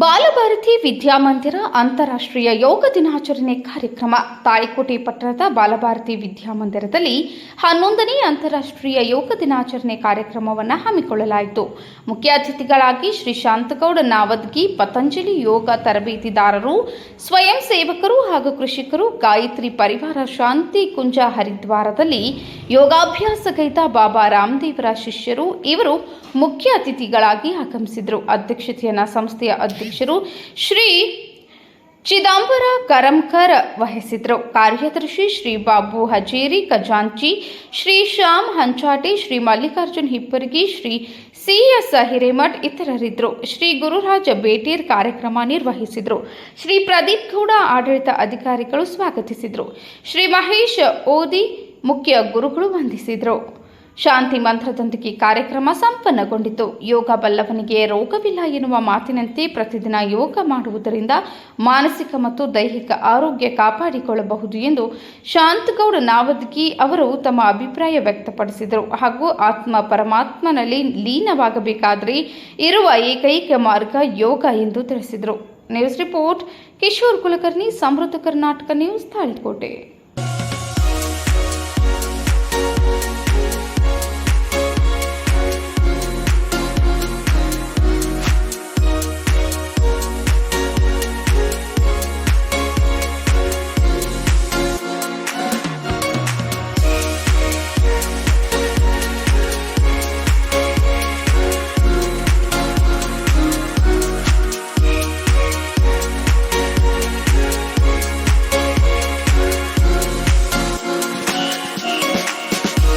ಬಾಲಭಾರತಿ ವಿದ್ಯಾಮಂದಿರ ಅಂತಾರಾಷ್ಟ್ರೀಯ ಯೋಗ ದಿನಾಚರಣೆ ಕಾರ್ಯಕ್ರಮ ತಾಳಿಕೋಟೆ ಪಟ್ಟಣದ ಬಾಲಭಾರತಿ ವಿದ್ಯಾಮಂದಿರದಲ್ಲಿ ಹನ್ನೊಂದನೇ ಅಂತಾರಾಷ್ಟ್ರೀಯ ಯೋಗ ದಿನಾಚರಣೆ ಕಾರ್ಯಕ್ರಮವನ್ನು ಹಮ್ಮಿಕೊಳ್ಳಲಾಯಿತು. ಮುಖ್ಯ ಅತಿಥಿಗಳಾಗಿ ಶ್ರೀ ಶಾಂತಗೌಡ ನಾವದ್ಗಿ, ಪತಂಜಲಿ ಯೋಗ ತರಬೇತಿದಾರರು, ಸ್ವಯಂ ಸೇವಕರು ಹಾಗೂ ಕೃಷಿಕರು, ಗಾಯತ್ರಿ ಪರಿವಾರ ಶಾಂತಿ ಕುಂಜ ಹರಿದ್ವಾರದಲ್ಲಿ ಯೋಗಾಭ್ಯಾಸಗೈದ ಬಾಬಾ ರಾಮದೇವರ ಶಿಷ್ಯರು ಇವರು ಮುಖ್ಯ ಅತಿಥಿಗಳಾಗಿ ಆಗಮಿಸಿದರು. ಅಧ್ಯಕ್ಷತೆಯನ್ನು ಸಂಸ್ಥೆಯ ಅಧ್ಯಕ್ಷರು ಶ್ರೀ ಚಿದಂಬರ ಕರಂಕರ್ ವಹಿಸಿದ್ರು ಕಾರ್ಯದರ್ಶಿ ಶ್ರೀ ಬಾಬು ಹಜೇರಿ ಖಜಾಂಚಿ, ಶ್ರೀ ಶ್ಯಾಮ್ ಹಂಚಾಟಿ, ಶ್ರೀ ಮಲ್ಲಿಕಾರ್ಜುನ್ ಹಿಪ್ಪರ್ಗಿ, ಶ್ರೀ ಸಿ ಎಸ್ ಹಿರೇಮಠ್ ಇತರರಿದ್ದರು. ಶ್ರೀ ಗುರುರಾಜ ಬೇಟೇರ್ ಕಾರ್ಯಕ್ರಮ ನಿರ್ವಹಿಸಿದರು. ಶ್ರೀ ಪ್ರದೀಪ್ ಗೌಡ ಆಡಳಿತ ಅಧಿಕಾರಿಗಳು ಸ್ವಾಗತಿಸಿದರು. ಶ್ರೀ ಮಹೇಶ್ ಓದಿ ಮುಖ್ಯ ಗುರುಗಳು ವಂದಿಸಿದರು. ಶಾಂತಿ ಮಂತ್ರದೊಂದಿಗೆ ಕಾರ್ಯಕ್ರಮ ಸಂಪನ್ನಗೊಂಡಿತು. ಯೋಗ ಬಲ್ಲವನಿಗೆ ರೋಗವಿಲ್ಲ ಎನ್ನುವ ಮಾತಿನಂತೆ ಪ್ರತಿದಿನ ಯೋಗ ಮಾಡುವುದರಿಂದ ಮಾನಸಿಕ ಮತ್ತು ದೈಹಿಕ ಆರೋಗ್ಯ ಕಾಪಾಡಿಕೊಳ್ಳಬಹುದು ಎಂದು ಶಾಂತಗೌಡ ನಾವದ್ಗಿ ಅವರು ತಮ್ಮ ಅಭಿಪ್ರಾಯ ವ್ಯಕ್ತಪಡಿಸಿದರು. ಹಾಗೂ ಆತ್ಮ ಪರಮಾತ್ಮನಲ್ಲಿ ಲೀನವಾಗಬೇಕಾದರೆ ಇರುವ ಏಕೈಕ ಮಾರ್ಗ ಯೋಗ ಎಂದು ತಿಳಿಸಿದರು. ನ್ಯೂಸ್ ರಿಪೋರ್ಟ್ ಕಿಶೋರ್ ಕುಲಕರ್ಣಿ, ಸಮೃದ್ಧ ಕರ್ನಾಟಕ ನ್ಯೂಸ್, ತಾಳಿಕೋಟೆ.